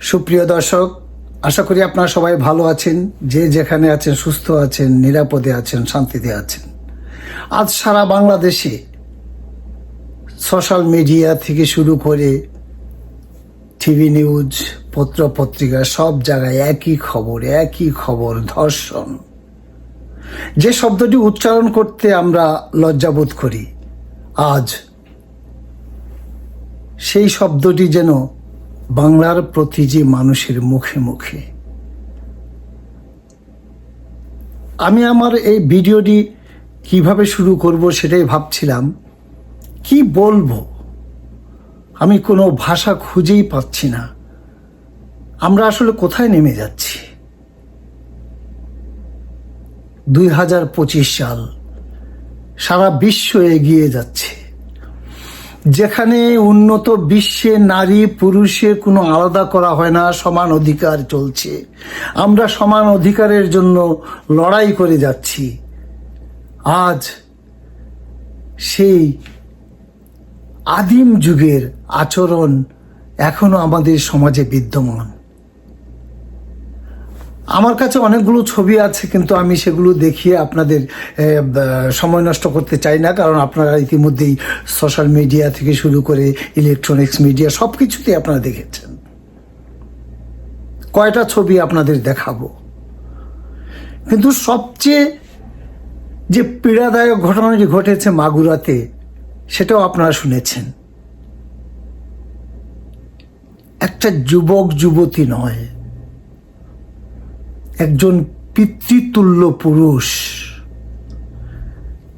সুপ্রিয় দর্শক, আশা করি আপনারা সবাই ভালো আছেন, যে যেখানে আছেন সুস্থ আছেন, নিরাপদে আছেন, শান্তিতে আছেন। আজ সারা বাংলাদেশে সোশ্যাল মিডিয়া থেকে শুরু করে টিভি নিউজ পত্র পত্রিকা সব জায়গায় একই খবর একই খবর, ধর্ষণ। যে শব্দটি উচ্চারণ করতে আমরা লজ্জাবোধ করি, আজ সেই শব্দটি যেন বাংলার প্রতিটি মানুষের মুখে মুখে। আমি আমার এই ভিডিওটি কীভাবে শুরু করব সেটাই ভাবছিলাম, কি বলব? আমি কোনো ভাষা খুঁজেই পাচ্ছি না। আমরা আসলে কোথায় নেমে যাচ্ছি? দুই হাজার পঁচিশ সাল, সারা বিশ্ব এগিয়ে যাচ্ছে। যেখানে উন্নত বিশ্বে নারী পুরুষের কোনো আলাদা করা হয় না, সমান অধিকার চলছে। আমরা সমান অধিকারের জন্য লড়াই করে যাচ্ছি। আজ সেই আদিম যুগের আচরণ এখনও আমাদের সমাজে বিদ্যমান। আমার কাছে অনেকগুলো ছবি আছে, কিন্তু আমি সেগুলো দেখিয়ে আপনাদের সময় নষ্ট করতে চাই না, কারণ আপনারা ইতিমধ্যেই সোশ্যাল মিডিয়া থেকে শুরু করে ইলেকট্রনিক্স মিডিয়া সব কিছুতেই আপনারা দেখেছেন। কয়টা ছবি আপনাদের দেখাবো? কিন্তু সবচেয়ে যে পীড়াদায়ক ঘটনাটি ঘটেছে মাগুরাতে, সেটাও আপনারা শুনেছেন। একটা যুবক যুবতী নয় একজন পিতৃতুল্য পুরুষ।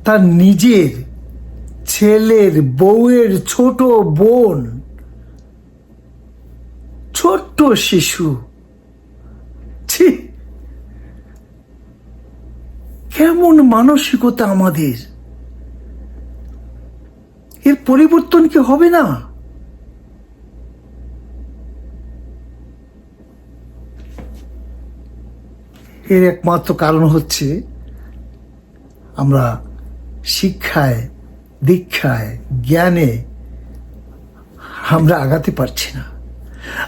তার নিজের ছেলের বউয়ের ছোট বোন, ছোট্ট শিশু। ছি, কেমন মানসিকতা আমাদের। এর পরিবর্তন কি হবে না? এর একমাত্র কারণ হচ্ছে আমরা শিক্ষায়, দীক্ষায়, জ্ঞানে আমরা আগাতে পারছি না।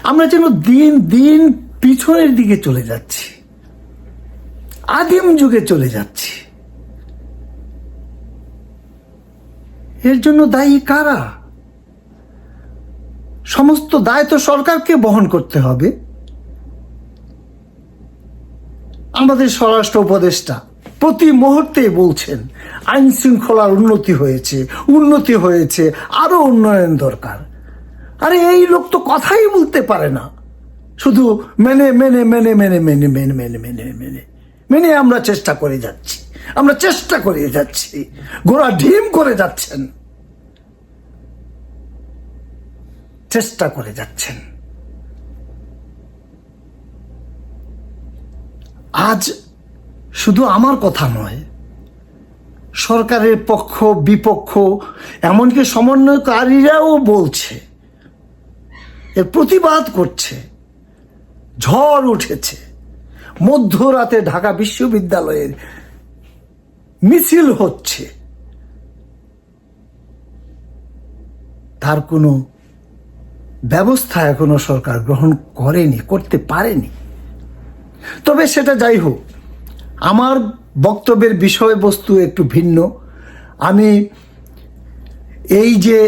আমরা যেন দিন দিন পিছনের দিকে চলে যাচ্ছি। আদিম যুগে চলে যাচ্ছি। এর জন্য দায়ী কারা? সমস্ত দায় তো সরকারকে বহন করতে হবে। আমাদের স্বরাষ্ট্র উপদেষ্টা প্রতি মুহূর্তে বলছেন, আইন শৃঙ্খলার উন্নতি হয়েছে উন্নতি হয়েছে, আরও উন্নয়ন দরকার। আরে এই লোক তো কথাই বলতে পারে না। শুধু মেনে মেনে মেনে মেনে মেনে মেনে মেনে মেনে মেনে মেনে আমরা চেষ্টা করে যাচ্ছি। আমরা চেষ্টা করে যাচ্ছি। গোড়া ঢিম করে যাচ্ছেন। চেষ্টা করে যাচ্ছেন। আজ শুধু আমার কথা নয়, সরকারের পক্ষ, বিপক্ষ, এমনকি সমন্বয়কারীরাও বলছে, এর প্রতিবাদ করছে, ঝড় উঠেছে। মধ্যরাতে ঢাকা বিশ্ববিদ্যালয়ের মিছিল হচ্ছে। তার কোনো ব্যবস্থা এখনও সরকার গ্রহণ করেনি, করতে পারেনি। তবে সেটা যাই হোক, আমার বক্তব্যের বিষয়বস্তু একটু ভিন্ন। আমি এই যে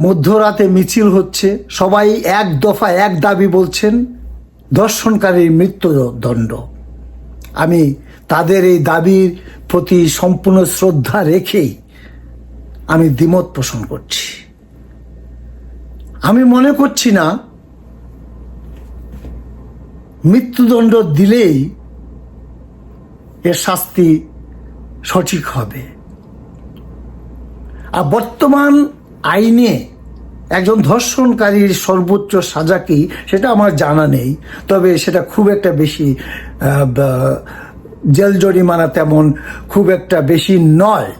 মধ্যরাতে মিছিল হচ্ছে, সবাই এক দফা এক দাবি বলছেন, দর্শনকারীর মৃত্যুদণ্ড। আমি তাদের এই দাবির প্রতি সম্পূর্ণ শ্রদ্ধা রেখেই আমি দ্বিমত পোষণ করছি। আমি মনে করছি না মৃত্যুদণ্ড দিলেই এর শাস্তি সঠিক হবে। আর বর্তমান আইনে একজন ধর্ষণকারীর সর্বোচ্চ সাজা কি সেটা আমার জানা নেই, তবে সেটা খুব একটা বেশি জেল জরিমানা তেমন খুব একটা বেশি নয়।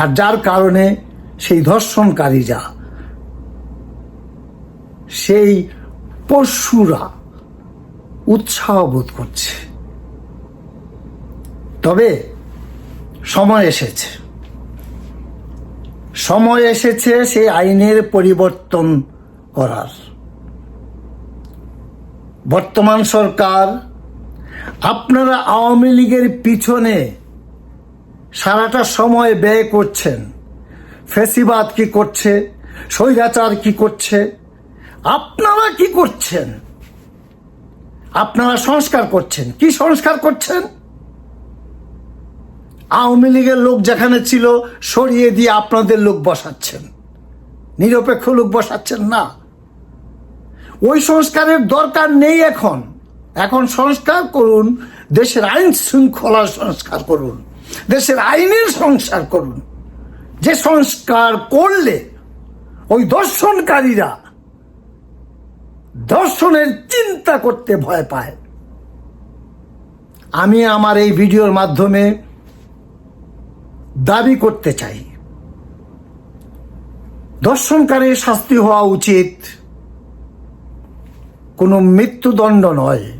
আর যার কারণে সেই ধর্ষণকারীরা, সেই পশুরা উৎসাহ বোধ করছে। তবে সময় এসেছে। সময় এসেছে সেই আইনের পরিবর্তন করার। বর্তমান সরকার আপনারা আওয়ামী লীগের পিছনে সারাটা সময় ব্যয় করছেন। ফেসিবাদ কি করছে? স্বৈরাচার কি করছে? আপনারা কি করছেন? আপনারা সংস্কার করছেন। কি সংস্কার করছেন? আওয়ামী লীগের লোক যেখানে ছিল, সরিয়ে দিয়ে আপনাদের লোক বসাচ্ছেন। নিরপেক্ষ লোক বসাচ্ছেন না। ওই সংস্কারের দরকার নেই এখন। এখন সংস্কার করুন, দেশের আইন শৃঙ্খলার সংস্কার করুন, দেশের আইনের সংস্কার করুন। যে সংস্কার করলে ওই দর্শনকারীরা দর্শনের চিন্তা করতে ভয় পায়। আমি আমার এই ভিডিওর মাধ্যমে দাবি করতে চাই। দর্শনকারী শাস্তি হওয়া উচিত। কোনো মৃত্যুদণ্ড নয়।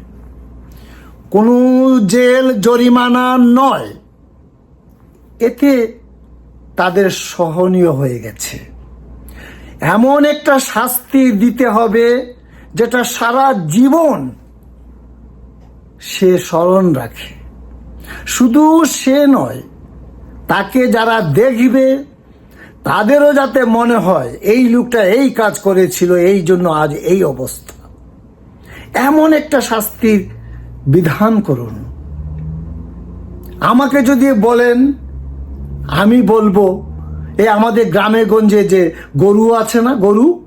কোনো জেল, জরিমানা নয়। এতে তাদের সহনীয় হয়ে গেছে। এমন একটা শাস্তি দিতে হবে যেটা সারা জীবন সে স্মরণ রাখে। শুধু সে নয়, তাকে যারা দেখবে, তাদেরও যাতে মনে হয়, এই লোকটা এই কাজ করেছিল, এই জন্য আজ এই অবস্থা। এমন একটা শাস্তির বিধান করুন। আমাকে যদি বলেন, আমি বলব, এ আমাদের গ্রামে গঞ্জে যে গরু আছে না, গরু?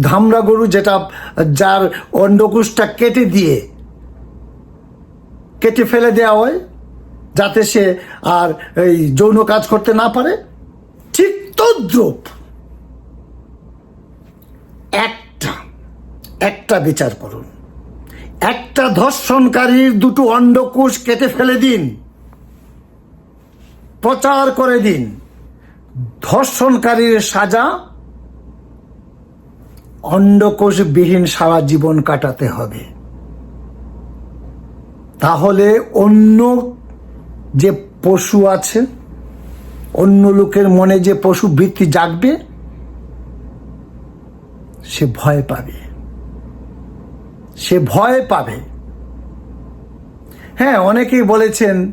ধামরা গরু যেটা, যার অন্ডকুশটা কেটে দিয়ে, কেটে ফেলে দেওয়া হয়, যাতে সে আর এই যৌন কাজ করতে না পারে। ঠিক তদ্রুপ একটা একটা বিচার করুন। একটা ধর্ষণকারীর দুটো অন্ডকোষ কেটে ফেলে দিন, প্রচার করে দিন, ধর্ষণকারীর সাজা অন্ডকোষবিহীন সারা জীবন কাটাতে হবে। তাহলে অন্য যে পশু আছে, অন্য লোকের মনে যে পশু বৃত্তি জাগবে, সে ভয় পাবে। সে ভয় পাবে। হ্যাঁ অনেকেই বলেছেন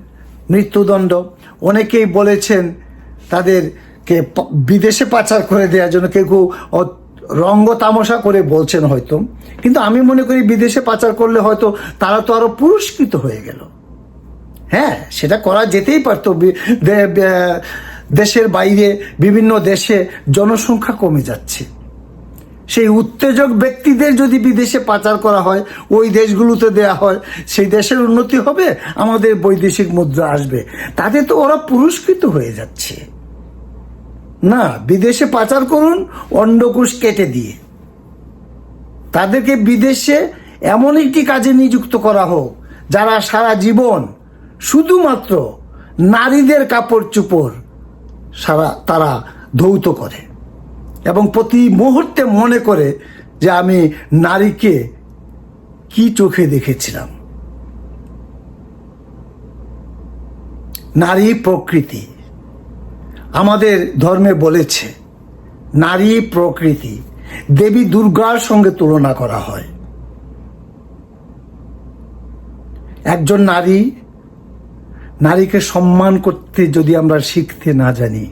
মৃত্যুদণ্ড, অনেকেই বলেছেন তাদেরকে বিদেশে পাচার করে দেওয়ার জন্য কেউ রঙ্গ তামাশা করে বলছেন হয়তো। কিন্তু আমি মনে করি বিদেশে পাচার করলে হয়তো তারা তো আরও পুরস্কৃত হয়ে গেল। হ্যাঁ সেটা করা যেতেই পারতো। দেশের বাইরে বিভিন্ন দেশে জনসংখ্যা কমে যাচ্ছে। সেই উত্তেজক ব্যক্তিদের যদি বিদেশে পাচার করা হয়, ওই দেশগুলোতে দেয়া হয়, সেই দেশের উন্নতি হবে, আমাদের বৈদেশিক মুদ্রা আসবে। তাতে তো ওরা পুরস্কৃত হয়ে যাচ্ছে। না, বিদেশে পাচার করুন অন্ডকুশ কেটে দিয়ে। তাদেরকে বিদেশে এমন একটি কাজে নিযুক্ত করা হোক, যারা সারা জীবন শুধুমাত্র নারীদের কাপড় চুপড় সারা তারা ধৌত করে এবং প্রতি মুহূর্তে মনে করে যে আমি নারীকে কি চোখে দেখেছিলাম। নারী প্রকৃতি। আমাদের ধর্মে বলেছে, নারী প্রকৃতি, দেবী দুর্গার সঙ্গে তুলনা করা হয়। একজন নারী, নারীকে সম্মান করতে যদি আমরা শিখতে না জানি,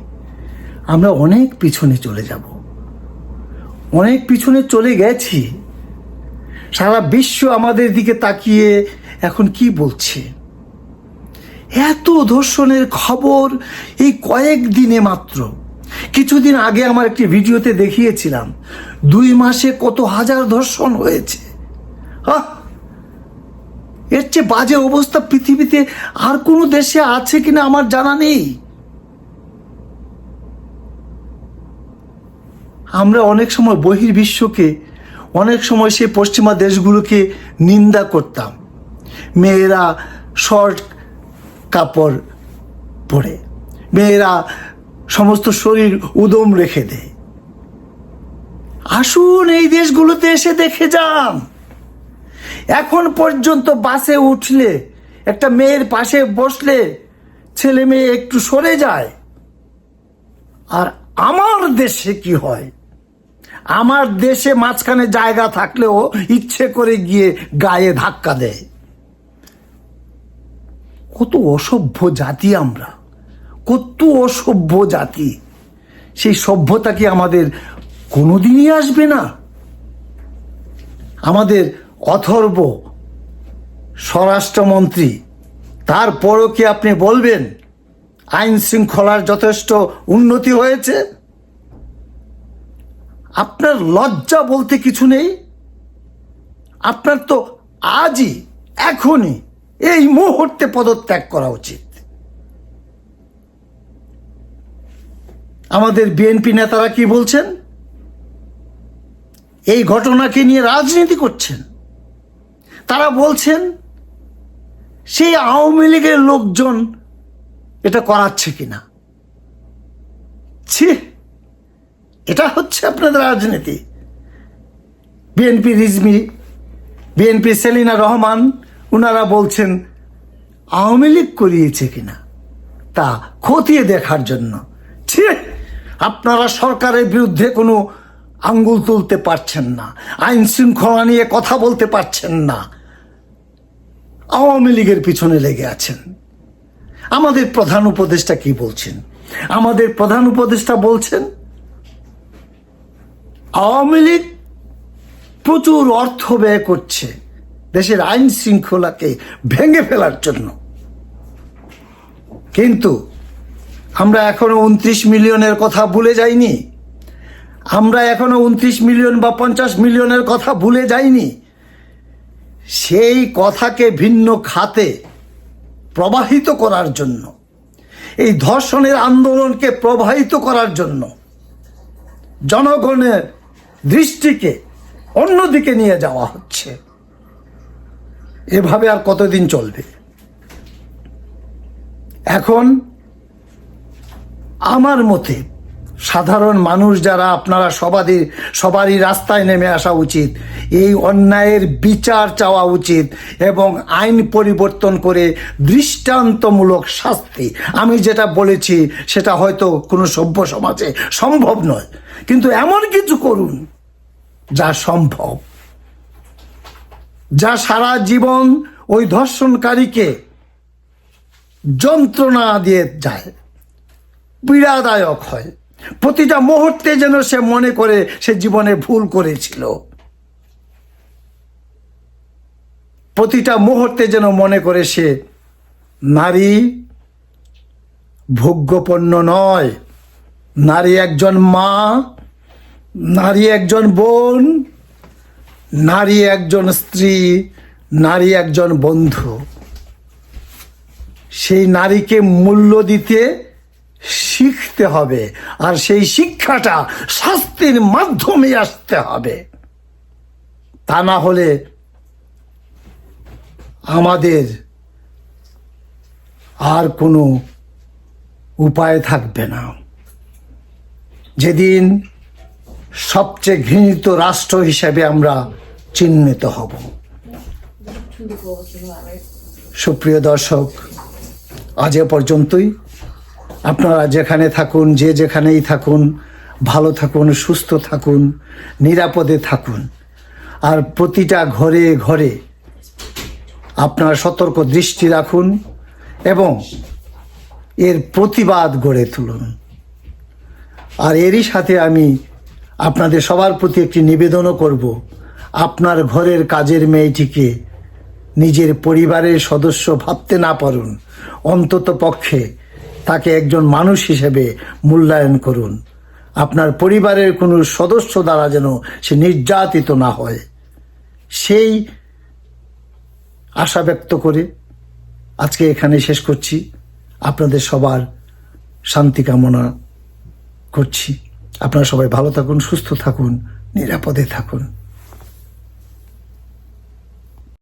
আমরা অনেক পিছনে চলে যাব। অনেক পিছনে চলে গেছি। সারা বিশ্ব আমাদের দিকে তাকিয়ে এখন কি বলছে? এত ধর্ষণের খবর এই কয়েক দিনে মাত্র। কিছুদিন আগে আমার একটি ভিডিওতে দেখিয়েছিলাম, দুই মাসে কত হাজার ধর্ষণ হয়েছে! এর চেয়ে বাজে অবস্থা পৃথিবীতে আর কোনো দেশে আছে কিনা আমার জানা নেই। আমরা অনেক সময় বহির্বিশ্বকে, অনেক সময় সেই পশ্চিমা দেশগুলোকে নিন্দা করতাম। মেয়েরা শর্ট কাপড় পরে। মেয়েরা সমস্ত শরীর উদম রেখে দেয়। আসুন এই দেশগুলোতে এসে দেখে যান। এখন পর্যন্ত বাসে উঠলে, একটা মেয়ের পাশে বসলে ছেলে মেয়ে একটু সরে যায়। আর আমার দেশে কি হয়? আমার দেশে মাঝখানে জায়গা থাকলেও ইচ্ছে করে গিয়ে গায়ে ধাক্কা দেয়। কত অসভ্য জাতি আমরা। কত অসভ্য জাতি। সেই সভ্যতা কি আমাদের কোনোদিনই আসবে না? আমাদের অথর্ব স্বরাষ্ট্রমন্ত্রী, তারপরও কি আপনি বলবেন, আইন শৃঙ্খলার যথেষ্ট উন্নতি হয়েছে? আপনার লজ্জা বলতে কিছু নেই? আপনার তো আজই, এখনই এই মুহূর্তে পদত্যাগ করা উচিত। আমাদের বিএনপি নেতারা কি বলছেন? এই ঘটনাকে নিয়ে রাজনীতি করছেন। তারা বলছেন, সেই আওয়ামী লীগের লোকজন এটা করাচ্ছে কিনা? ছি, এটা হচ্ছে আপনাদের রাজনীতি। বিএনপি রিজমি বিএনপি সেলিনা রহমান ওনারা বলছেন, আওয়ামী লীগ করিয়েছে কিনা? তা খতিয়ে দেখার জন্য। ছি, আপনারা সরকারের বিরুদ্ধে কোনো আঙ্গুল তুলতে পারছেন না, আইন শৃঙ্খলা নিয়ে কথা বলতে পারছেন না। আওয়ামী লীগের পিছনে লেগে আছেন। আমাদের প্রধান উপদেষ্টা কি বলছেন? আমাদের প্রধান উপদেষ্টা বলছেন, আওয়ামী লীগ প্রচুর অর্থ ব্যয় করছে। দেশের আইন শৃঙ্খলাকে ভেঙে ফেলার জন্য। কিন্তু আমরা এখনও উনত্রিশ মিলিয়নের কথা ভুলে যাইনি। আমরা এখনও উনত্রিশ মিলিয়ন বা পঞ্চাশ মিলিয়নের কথা ভুলে যাইনি। সেই কথাকে ভিন্ন খাতে প্রবাহিত করার জন্য, এই ধর্ষণের আন্দোলনকে প্রবাহিত করার জন্য জনগণের দৃষ্টিকে অন্যদিকে নিয়ে যাওয়া হচ্ছে। এভাবে আর কতদিন চলবে? এখন আমার মতে সাধারণ মানুষ যারা আপনারা সবারই সবারই রাস্তায় নেমে আসা উচিত, এই অন্যায়ের বিচার চাওয়া উচিত এবং আইন পরিবর্তন করে দৃষ্টান্তমূলক শাস্তি। আমি যেটা বলেছি সেটা হয়তো কোনো সভ্য সমাজে সম্ভব নয়। কিন্তু এমন কিছু করুন যা সম্ভব। যা সারা জীবন ওই ধর্ষণকারীকে যন্ত্রণা দিয়ে যায়, পীড়াদায়ক হয়। প্রতিটা মুহূর্তে যেন সে মনে করে সে জীবনে ভুল করেছিল। প্রতিটা মুহূর্তে যেন মনে করে সে নারী ভোগ্যপণ্য নয়। নারী একজন মা, নারী একজন বোন নারী একজন স্ত্রী, নারী একজন বন্ধু। সেই নারীকে মূল্য দিতে শিখতে হবে, আর সেই শিক্ষাটা শাস্তির মাধ্যমে আসতে হবে। তা না হলে আমাদের আর কোনো উপায় থাকবে না। যেদিন সবচেয়ে ঘৃণিত রাষ্ট্র হিসেবে আমরা চিহ্নিত হব। সুপ্রিয় দর্শক, আজ এ পর্যন্তই। আপনারা যেখানে থাকুন, যে যেখানেই থাকুন, ভালো থাকুন, সুস্থ থাকুন, নিরাপদে থাকুন। আর প্রতিটা ঘরে ঘরে আপনারা সতর্ক দৃষ্টি রাখুন এবং এর প্রতিবাদ গড়ে তুলুন। আর এরই সাথে আমি আপনাদের সবার প্রতি একটি নিবেদনও করব। আপনার ঘরের কাজের মেয়েটিকে নিজের পরিবারের সদস্য ভাবতে না পারুন। অন্তত পক্ষে তাকে একজন মানুষ হিসেবে মূল্যায়ন করুন। আপনার পরিবারের কোনো সদস্য দ্বারা যেন সে নির্যাতিত না হয়। সেই আশা ব্যক্ত করে আজকে এখানে শেষ করছি। আপনাদের সবার শান্তি কামনা করছি। আপনারা সবাই ভালো থাকুন সুস্থ থাকুন নিরাপদে থাকুন।